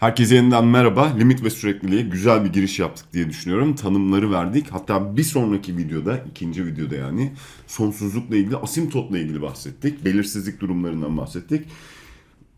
Herkese yeniden merhaba. Limit ve sürekliliğe güzel bir giriş yaptık diye düşünüyorum. Tanımları verdik. Hatta bir sonraki videoda, ikinci videoda yani sonsuzlukla ilgili, asimptotla ilgili bahsettik. Belirsizlik durumlarından bahsettik.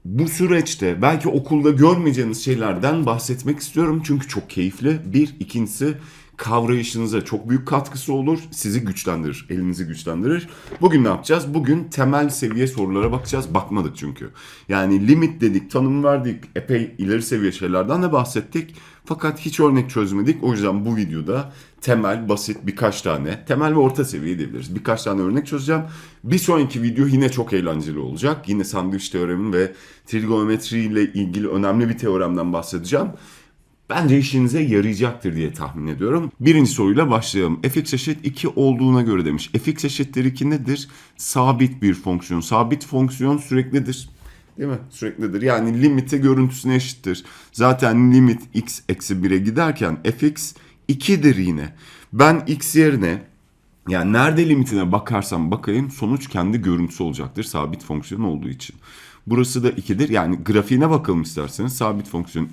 Bu süreçte belki okulda görmeyeceğiniz şeylerden bahsetmek istiyorum. Çünkü çok keyifli. Bir, ikincisi kavrayışınıza çok büyük katkısı olur. Sizi güçlendirir, elinizi güçlendirir. Bugün ne yapacağız? Bugün temel seviye sorulara bakacağız. Bakmadık çünkü. Yani limit dedik, tanım verdik, epey ileri seviye şeylerden de bahsettik. Fakat hiç örnek çözmedik. O yüzden bu videoda temel, basit birkaç tane, temel ve orta seviye diyebiliriz. Birkaç tane örnek çözeceğim. Bir sonraki video yine çok eğlenceli olacak. Yine sandviç teoremin ve trigonometri ile ilgili önemli bir teoremden bahsedeceğim. Bence işinize yarayacaktır diye tahmin ediyorum. Birinci soruyla başlayalım. fx eşit 2 olduğuna göre demiş. fx eşittir 2 nedir? Sabit bir fonksiyon. Sabit fonksiyon süreklidir. Değil mi? Süreklidir. Yani limiti görüntüsüne eşittir. Zaten limit x eksi 1'e giderken fx 2'dir yine. Ben x yerine yani nerede limitine bakarsam bakayım sonuç kendi görüntüsü olacaktır sabit fonksiyon olduğu için. Burası da 2'dir. Yani grafiğine bakalım isterseniz. Sabit fonksiyon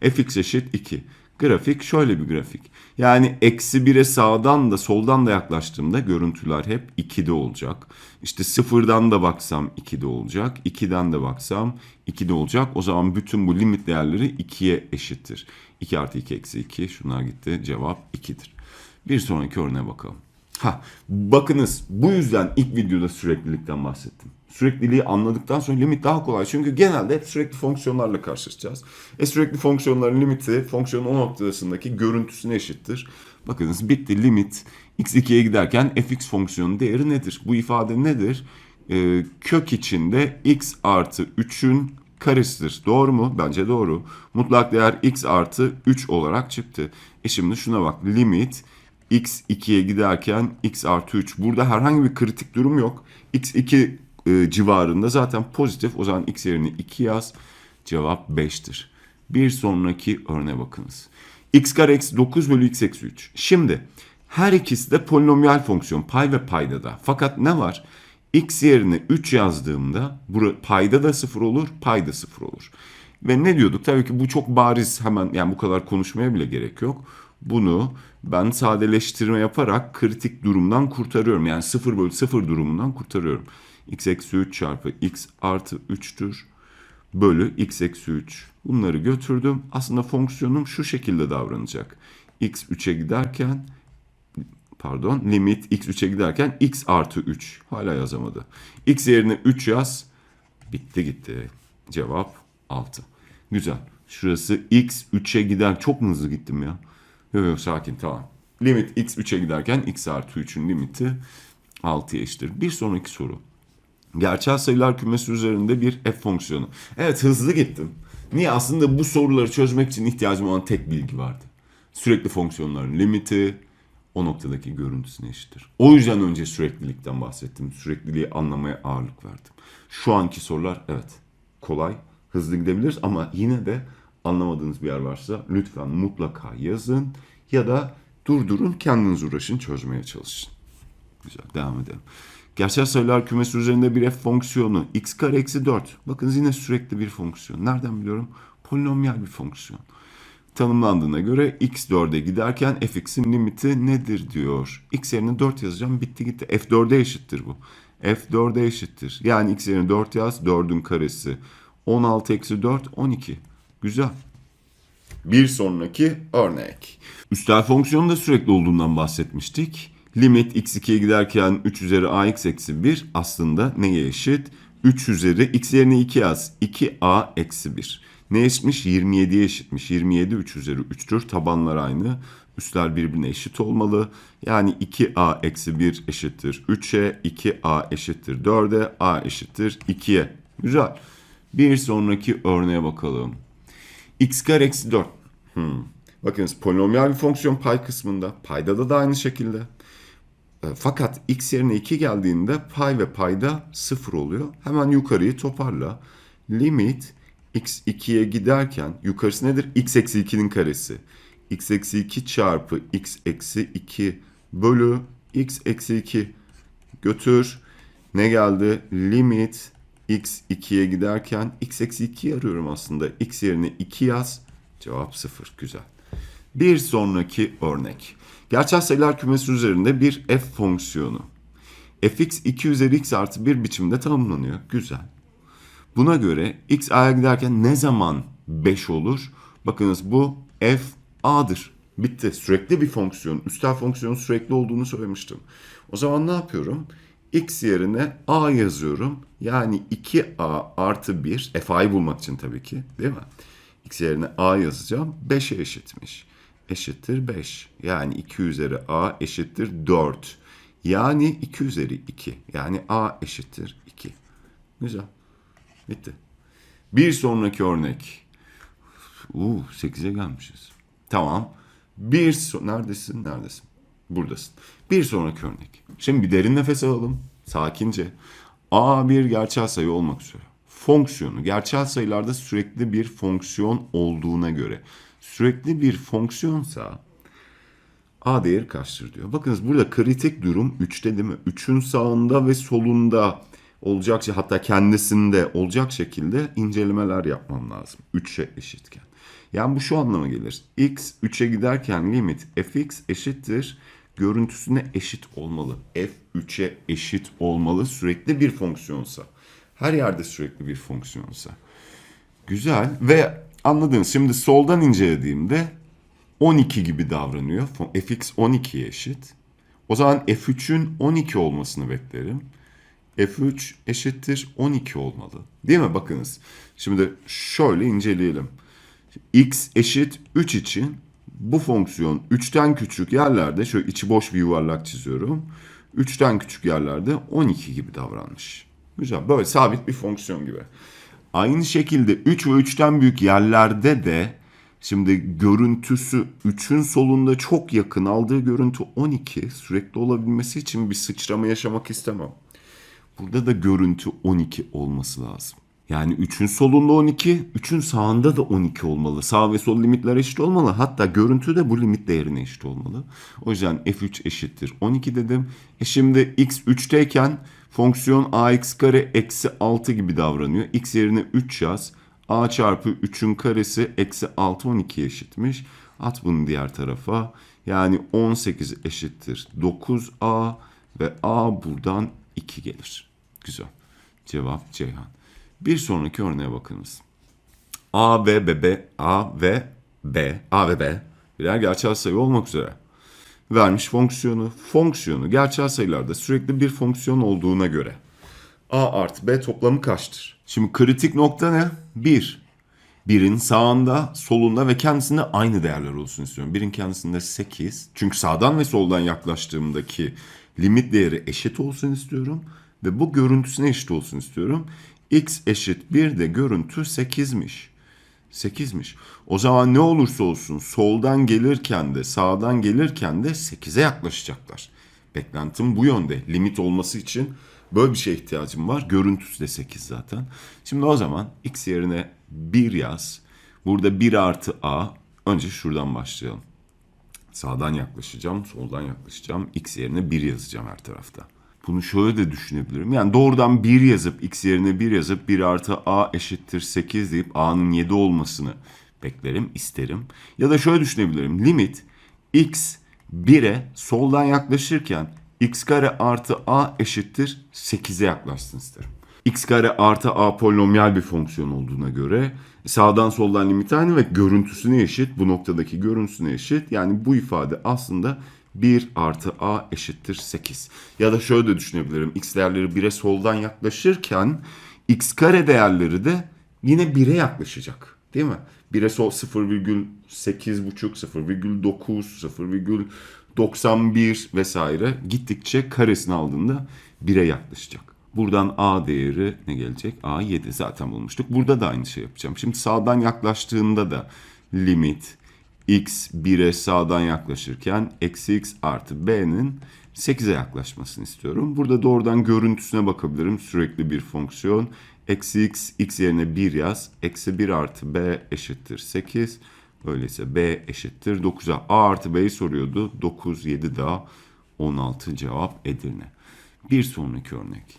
fx eşit 2. Grafik şöyle bir grafik. Yani eksi 1'e sağdan da soldan da yaklaştığımda görüntüler hep 2'de olacak. İşte sıfırdan da baksam 2'de olacak. 2'den de baksam 2'de olacak. O zaman bütün bu limit değerleri 2'ye eşittir. 2 artı 2 eksi 2 şunlar gitti. Cevap 2'dir. Bir sonraki örneğe bakalım. Ha, bakınız bu yüzden ilk videoda süreklilikten bahsettim. Sürekliliği anladıktan sonra limit daha kolay. Çünkü genelde hep sürekli fonksiyonlarla karşılaşacağız. E sürekli fonksiyonların limiti fonksiyonun o noktasındaki görüntüsüne eşittir. Bakınız bitti limit x2'ye giderken fx fonksiyonun değeri nedir? Bu ifade nedir? Ee, kök içinde x artı 3'ün karesidir. Doğru mu? Bence doğru. Mutlak değer x artı 3 olarak çıktı. E şimdi şuna bak. Limit x 2'ye giderken x artı 3. Burada herhangi bir kritik durum yok. x 2 e, civarında zaten pozitif. O zaman x yerine 2 yaz. Cevap 5'tir. Bir sonraki örneğe bakınız. x kare eksi 9 bölü x eksi 3. Şimdi her ikisi de polinomiyal fonksiyon pay ve payda da. Fakat ne var? x yerine 3 yazdığımda payda da 0 olur, payda 0 olur. Ve ne diyorduk? Tabii ki bu çok bariz hemen yani bu kadar konuşmaya bile gerek yok. Bunu ben sadeleştirme yaparak kritik durumdan kurtarıyorum. Yani 0 bölü 0 durumundan kurtarıyorum. X eksi 3 çarpı x artı 3'tür. Bölü x eksi 3. Bunları götürdüm. Aslında fonksiyonum şu şekilde davranacak. x 3'e giderken pardon limit x 3'e giderken x artı 3. Hala yazamadı. x yerine 3 yaz. Bitti gitti. Cevap 6. Güzel. Şurası x 3'e gider. Çok mu hızlı gittim ya? Yok yok sakin tamam. Limit x 3'e giderken x artı 3'ün limiti 6'ya eşittir. Bir sonraki soru. Gerçel sayılar kümesi üzerinde bir f fonksiyonu. Evet hızlı gittim. Niye? Aslında bu soruları çözmek için ihtiyacım olan tek bilgi vardı. Sürekli fonksiyonların limiti o noktadaki görüntüsüne eşittir. O yüzden önce süreklilikten bahsettim. Sürekliliği anlamaya ağırlık verdim. Şu anki sorular evet kolay, hızlı gidebiliriz ama yine de anlamadığınız bir yer varsa lütfen mutlaka yazın ya da durdurun kendiniz uğraşın çözmeye çalışın. Güzel devam edelim. Gerçel sayılar kümesi üzerinde bir f fonksiyonu x kare eksi 4. Bakın yine sürekli bir fonksiyon. Nereden biliyorum? Polinomiyal bir fonksiyon. Tanımlandığına göre x 4'e giderken fx'in limiti nedir diyor. x yerine 4 yazacağım bitti gitti. f 4'e eşittir bu. f 4'e eşittir. Yani x yerine 4 yaz 4'ün karesi. 16 eksi 4 12. Güzel. Bir sonraki örnek. Üstel fonksiyonu da sürekli olduğundan bahsetmiştik. Limit x2'ye giderken 3 üzeri ax eksi 1 aslında neye eşit? 3 üzeri x yerine 2 yaz. 2a eksi 1. Ne eşitmiş? 27'ye eşitmiş. 27 3 üzeri 3'tür. Tabanlar aynı. Üstler birbirine eşit olmalı. Yani 2a eksi 1 eşittir 3'e. 2a eşittir 4'e. a eşittir 2'ye. Güzel. Bir sonraki örneğe bakalım. x kare eksi 4. Hmm. Bakınız polinomiyal bir fonksiyon pay kısmında. Payda da aynı şekilde. E, fakat x yerine 2 geldiğinde pay ve payda 0 oluyor. Hemen yukarıyı toparla. Limit x 2'ye giderken yukarısı nedir? x eksi 2'nin karesi. x eksi 2 çarpı x eksi 2 bölü x eksi 2 götür. Ne geldi? Limit x 2'ye giderken x eksi 2'yi arıyorum aslında. x yerine 2 yaz. Cevap 0. Güzel. Bir sonraki örnek. Gerçel sayılar kümesi üzerinde bir f fonksiyonu. fx 2 üzeri x artı 1 biçimde tanımlanıyor. Güzel. Buna göre x a'ya giderken ne zaman 5 olur? Bakınız bu f a'dır. Bitti. Sürekli bir fonksiyon. Üstel fonksiyonun sürekli olduğunu söylemiştim. O zaman ne yapıyorum? x yerine a yazıyorum. Yani 2a artı 1. fa'yı bulmak için tabii ki. Değil mi? x yerine a yazacağım. 5'e eşitmiş. Eşittir 5. Yani 2 üzeri a eşittir 4. Yani 2 üzeri 2. Yani a eşittir 2. Güzel. Bitti. Bir sonraki örnek. Uuu 8'e gelmişiz. Tamam. Bir so neredesin? Neredesin? Buradasın. Bir sonraki örnek. Şimdi bir derin nefes alalım. Sakince. A bir gerçel sayı olmak üzere. Fonksiyonu gerçel sayılarda sürekli bir fonksiyon olduğuna göre sürekli bir fonksiyonsa A değeri kaçtır diyor. Bakınız burada kritik durum 3'te değil mi? 3'ün sağında ve solunda olacak şey hatta kendisinde olacak şekilde incelemeler yapmam lazım. 3'e eşitken. Yani bu şu anlama gelir. x 3'e giderken limit fx eşittir görüntüsüne eşit olmalı. f 3'e eşit olmalı sürekli bir fonksiyonsa. Her yerde sürekli bir fonksiyonsa. Güzel ve anladınız. Şimdi soldan incelediğimde 12 gibi davranıyor. fx 12'ye eşit. O zaman f3'ün 12 olmasını beklerim. f3 eşittir 12 olmalı. Değil mi? Bakınız. Şimdi şöyle inceleyelim. x eşit 3 için bu fonksiyon 3'ten küçük yerlerde şöyle içi boş bir yuvarlak çiziyorum. 3'ten küçük yerlerde 12 gibi davranmış. Güzel. Böyle sabit bir fonksiyon gibi. Aynı şekilde 3 ve 3'ten büyük yerlerde de şimdi görüntüsü 3'ün solunda çok yakın aldığı görüntü 12 sürekli olabilmesi için bir sıçrama yaşamak istemem. Burada da görüntü 12 olması lazım. Yani 3'ün solunda 12, 3'ün sağında da 12 olmalı. Sağ ve sol limitler eşit olmalı. Hatta görüntü de bu limit değerine eşit olmalı. O yüzden f3 eşittir 12 dedim. E şimdi x 3'teyken fonksiyon ax kare eksi 6 gibi davranıyor. x yerine 3 yaz. a çarpı 3'ün karesi eksi 6 12 eşitmiş. At bunu diğer tarafa. Yani 18 eşittir 9a ve a buradan 2 gelir. Güzel. Cevap Ceyhan. Bir sonraki örneğe bakınız. A, B, B, B, A ve B, A ve B birer gerçel sayı olmak üzere. Vermiş fonksiyonu, fonksiyonu gerçel sayılarda sürekli bir fonksiyon olduğuna göre A artı B toplamı kaçtır? Şimdi kritik nokta ne? 1. Birin sağında, solunda ve kendisinde aynı değerler olsun istiyorum. Birin kendisinde 8. Çünkü sağdan ve soldan yaklaştığımdaki limit değeri eşit olsun istiyorum. Ve bu görüntüsüne eşit olsun istiyorum. x eşit 1 de görüntü 8'miş. 8'miş. O zaman ne olursa olsun soldan gelirken de sağdan gelirken de 8'e yaklaşacaklar. Beklentim bu yönde. Limit olması için böyle bir şeye ihtiyacım var. Görüntüsü de 8 zaten. Şimdi o zaman x yerine 1 yaz. Burada 1 artı a. Önce şuradan başlayalım. Sağdan yaklaşacağım, soldan yaklaşacağım. X yerine 1 yazacağım her tarafta. Bunu şöyle de düşünebilirim. Yani doğrudan 1 yazıp x yerine 1 yazıp 1 artı a eşittir 8 deyip a'nın 7 olmasını beklerim, isterim. Ya da şöyle düşünebilirim. Limit x 1'e soldan yaklaşırken x kare artı a eşittir 8'e yaklaşsın isterim. x kare artı a polinomyal bir fonksiyon olduğuna göre sağdan soldan limit aynı ve görüntüsüne eşit. Bu noktadaki görüntüsüne eşit. Yani bu ifade aslında 1 artı a eşittir 8. Ya da şöyle de düşünebilirim. X değerleri 1'e soldan yaklaşırken x kare değerleri de yine 1'e yaklaşacak. Değil mi? 1'e sol 0,8,5, 0,9, 0,91 vesaire gittikçe karesini aldığında 1'e yaklaşacak. Buradan a değeri ne gelecek? a 7 zaten bulmuştuk. Burada da aynı şey yapacağım. Şimdi sağdan yaklaştığında da limit x 1'e sağdan yaklaşırken eksi x artı b'nin 8'e yaklaşmasını istiyorum. Burada doğrudan görüntüsüne bakabilirim. Sürekli bir fonksiyon. Eksi x, x yerine 1 yaz. Eksi 1 artı b eşittir 8. Öyleyse b eşittir 9'a. a artı b'yi soruyordu. 9, 7 daha 16 cevap Edirne. Bir sonraki örnek.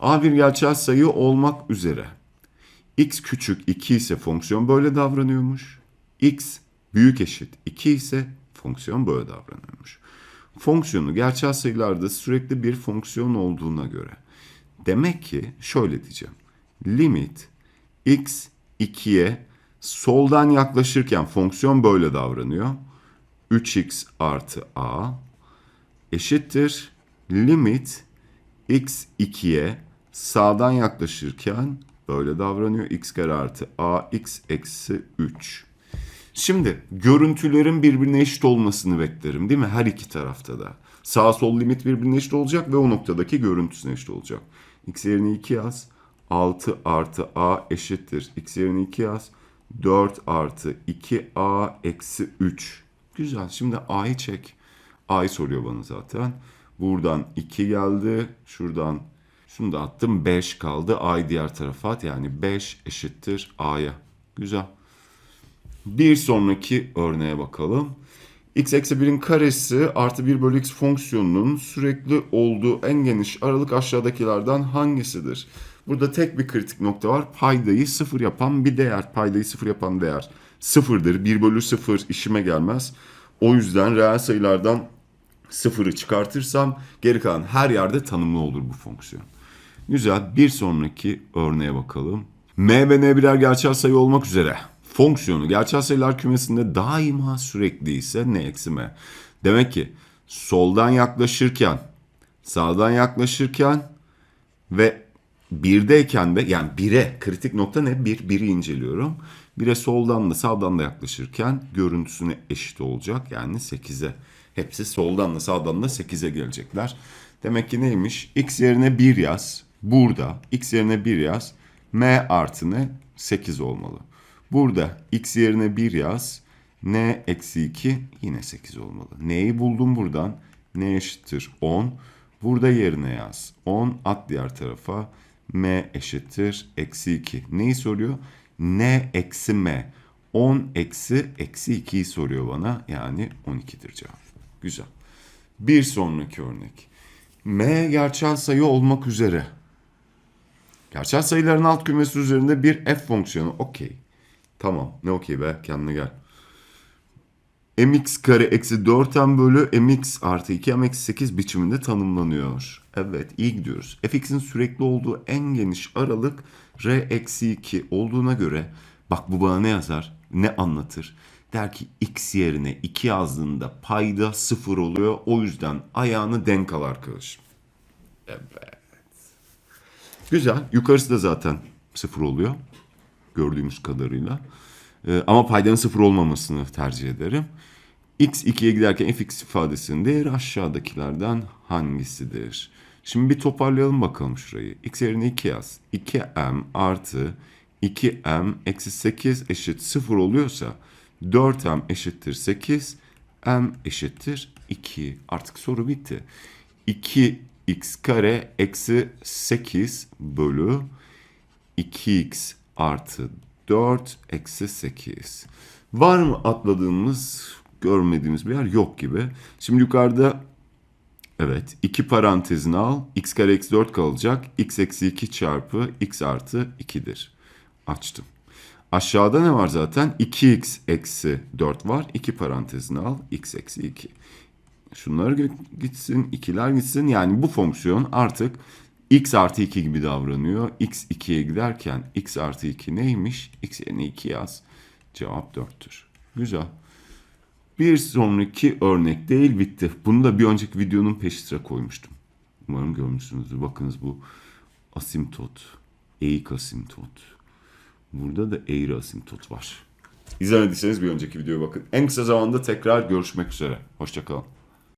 A bir gerçel sayı olmak üzere. X küçük 2 ise fonksiyon böyle davranıyormuş. X büyük eşit 2 ise fonksiyon böyle davranıyormuş. Fonksiyonu gerçel sayılarda sürekli bir fonksiyon olduğuna göre. Demek ki şöyle diyeceğim. Limit x 2'ye soldan yaklaşırken fonksiyon böyle davranıyor. 3x artı a eşittir limit x 2'ye sağdan yaklaşırken böyle davranıyor. x kare artı a x eksi 3. Şimdi görüntülerin birbirine eşit olmasını beklerim değil mi? Her iki tarafta da. Sağ sol limit birbirine eşit olacak ve o noktadaki görüntüsüne eşit olacak. x yerine 2 yaz. 6 artı a eşittir. x yerine 2 yaz. 4 artı 2a eksi 3. Güzel. Şimdi a'yı çek. a'yı soruyor bana zaten. Buradan 2 geldi. Şuradan şunu da attım. 5 kaldı. a'yı diğer tarafa at. Yani 5 eşittir a'ya. Güzel. Bir sonraki örneğe bakalım. x eksi 1'in karesi artı 1 bölü x fonksiyonunun sürekli olduğu en geniş aralık aşağıdakilerden hangisidir? Burada tek bir kritik nokta var. Paydayı sıfır yapan bir değer. Paydayı sıfır yapan değer sıfırdır. 1 bölü sıfır işime gelmez. O yüzden reel sayılardan sıfırı çıkartırsam geri kalan her yerde tanımlı olur bu fonksiyon. Güzel. Bir sonraki örneğe bakalım. M ve N birer gerçel sayı olmak üzere fonksiyonu gerçel sayılar kümesinde daima sürekli ise N eksi M. Demek ki soldan yaklaşırken, sağdan yaklaşırken ve birdeyken de yani bire kritik nokta ne? Bir, biri inceliyorum. Bire soldan da sağdan da yaklaşırken görüntüsüne eşit olacak. Yani 8'e. Hepsi soldan da sağdan da 8'e gelecekler. Demek ki neymiş? X yerine 1 yaz. Burada x yerine 1 yaz. M artı ne? 8 olmalı. Burada x yerine 1 yaz. N eksi 2 yine 8 olmalı. N'yi buldum buradan. N eşittir 10. Burada yerine yaz. 10 at diğer tarafa. M eşittir eksi 2. Neyi soruyor? N eksi M. 10 eksi eksi 2'yi soruyor bana. Yani 12'dir cevap. Güzel. Bir sonraki örnek. M gerçel sayı olmak üzere. Gerçel sayıların alt kümesi üzerinde bir f fonksiyonu. Okey. Tamam. Ne okey be? Kendine gel. mx kare eksi 4m bölü mx artı 2m eksi 8 biçiminde tanımlanıyor. Evet iyi gidiyoruz. fx'in sürekli olduğu en geniş aralık r eksi 2 olduğuna göre bak bu bana ne yazar? Ne anlatır? Der ki x yerine 2 yazdığında payda 0 oluyor. O yüzden ayağını denk al arkadaşım. Evet. Güzel. Yukarısı da zaten 0 oluyor. Gördüğümüz kadarıyla. Ee, ama paydanın 0 olmamasını tercih ederim. x 2'ye giderken fx ifadesinin değeri aşağıdakilerden hangisidir? Şimdi bir toparlayalım bakalım şurayı. x yerine 2 yaz. 2m artı 2m eksi 8 eşit 0 oluyorsa 4m eşittir 8 m eşittir 2. Artık soru bitti. 2x kare eksi 8 bölü 2x artı 4 eksi 8. Var mı atladığımız, görmediğimiz bir yer? Yok gibi. Şimdi yukarıda evet iki parantezini al. x kare eksi 4 kalacak. x eksi 2 çarpı x artı 2'dir. Açtım. Aşağıda ne var zaten? 2x eksi 4 var. İki parantezini al. x eksi 2. Şunlar gitsin, ikiler gitsin. Yani bu fonksiyon artık x artı 2 gibi davranıyor. x 2'ye giderken x artı 2 neymiş? x yerine 2 yaz. Cevap 4'tür. Güzel. Bir sonraki örnek değil bitti. Bunu da bir önceki videonun peş sıra koymuştum. Umarım görmüşsünüzdür. Bakınız bu asimtot. Eğik asimtot. Burada da eğri asimtot var. İzlemediyseniz bir önceki videoya bakın. En kısa zamanda tekrar görüşmek üzere. Hoşçakalın.